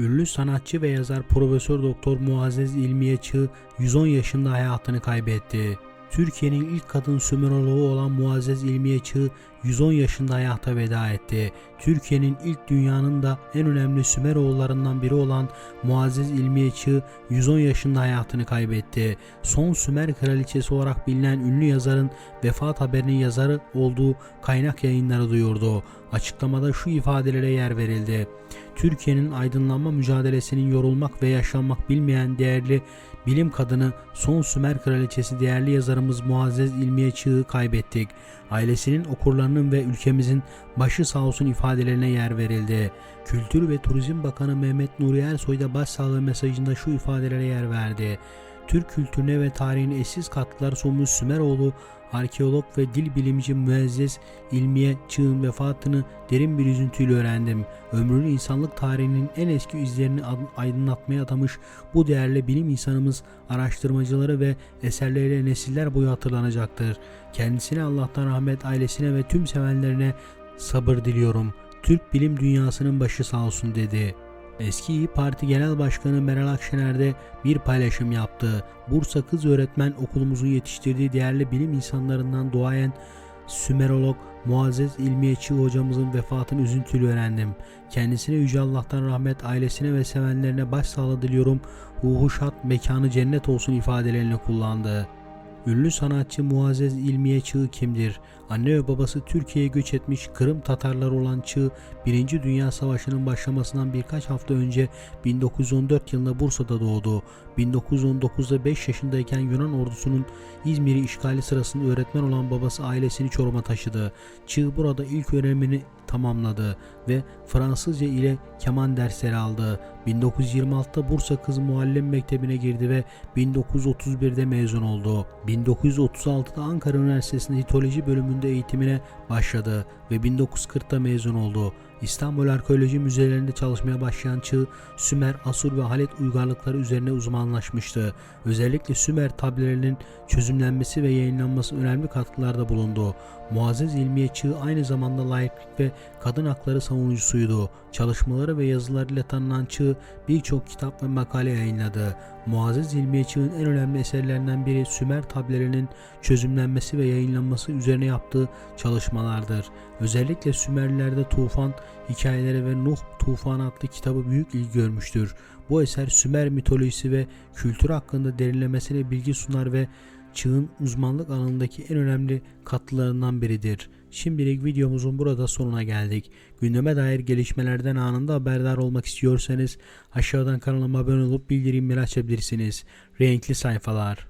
Ünlü sanatçı ve yazar Profesör Doktor Muazzez İlmiye Çığ 110 yaşında hayatını kaybetti. Türkiye'nin ilk kadın Sümeroloğu olan Muazzez İlmiye Çığ 110 yaşında hayata veda etti. Türkiye'nin ilk dünyanın da en önemli Sümeroğullarından biri olan Muazzez İlmiye Çığ 110 yaşında hayatını kaybetti. Son Sümer kraliçesi olarak bilinen ünlü yazarın vefat haberinin yazarı olduğu kaynak yayınları duyurdu. Açıklamada şu ifadelere yer verildi. Türkiye'nin aydınlanma mücadelesinin yorulmak ve yaşlanmak bilmeyen değerli bilim kadını son Sümer kraliçesi değerli yazarımız Muazzez İlmiye Çığ'ı kaybettik. Ailesinin okurlarının ve ülkemizin başı sağ olsun ifadelerine yer verildi. Kültür ve Turizm Bakanı Mehmet Nuri Ersoy da başsağlığı mesajında şu ifadelere yer verdi. Türk kültürüne ve tarihine eşsiz katkılar sunmuş Sümeroğlu arkeolog ve dil bilimci Müezzez İlmiye Çığ'ın vefatını derin bir üzüntüyle öğrendim. Ömrünü insanlık tarihinin en eski izlerini aydınlatmaya adamış bu değerli bilim insanımız araştırmacıları ve eserleriyle nesiller boyu hatırlanacaktır. Kendisine Allah'tan rahmet, ailesine ve tüm sevenlerine sabır diliyorum. Türk bilim dünyasının başı sağ olsun dedi. Eski İyi Parti Genel Başkanı Meral Akşener de bir paylaşım yaptı. Bursa Kız Öğretmen Okulumuzun yetiştirdiği değerli bilim insanlarından doğayan Sümerolog Muazzez İlmiye hocamızın vefatını üzüntülü öğrendim. Kendisine Yüce Allah'tan rahmet, ailesine ve sevenlerine başsağlığı diliyorum. Ruhu şad, mekanı cennet olsun ifadelerini kullandı. Ünlü sanatçı Muazzez İlmiye Çığ kimdir? Anne ve babası Türkiye'ye göç etmiş Kırım Tatarları olan Çığ, 1. Dünya Savaşı'nın başlamasından birkaç hafta önce 1914 yılında Bursa'da doğdu. 1919'da 5 yaşındayken Yunan ordusunun İzmir'i işgali sırasında öğretmen olan babası ailesini Çorum'a taşıdı. Çığ burada ilk öğrenimini tamamladı ve Fransızca ile keman dersleri aldı. 1926'da Bursa Kız Muallim Mektebi'ne girdi ve 1931'de mezun oldu. 1936'da Ankara Üniversitesi'nde hitoloji bölümünde eğitimine başladı ve 1940'da mezun oldu. İstanbul Arkeoloji Müzelerinde çalışmaya başlayan Çığ, Sümer, Asur ve Halet uygarlıkları üzerine uzmanlaşmıştı. Özellikle Sümer tablelerinin çözümlenmesi ve yayınlanması önemli katkılarda bulundu. Muazzez İlmiye Çığ aynı zamanda layıklık ve kadın hakları savunucusuydu. Çalışmaları ve yazılarıyla tanınan Çığ birçok kitap ve makale yayınladı. Muazzez İlmiye Çığ'ın en önemli eserlerinden biri Sümer tablelerinin çözümlenmesi ve yayınlanması üzerine yaptığı çalışmalardır. Özellikle Sümerlilerde tufan hikayeleri ve Nuh Tufanı adlı kitabı büyük ilgi görmüştür. Bu eser Sümer mitolojisi ve kültürü hakkında derinlemesine bilgi sunar ve çığın uzmanlık alanındaki en önemli katkılarından biridir. Şimdilik videomuzun burada sonuna geldik. Gündeme dair gelişmelerden anında haberdar olmak istiyorsanız aşağıdan kanalıma abone olup bildirimleri açabilirsiniz. Renkli sayfalar.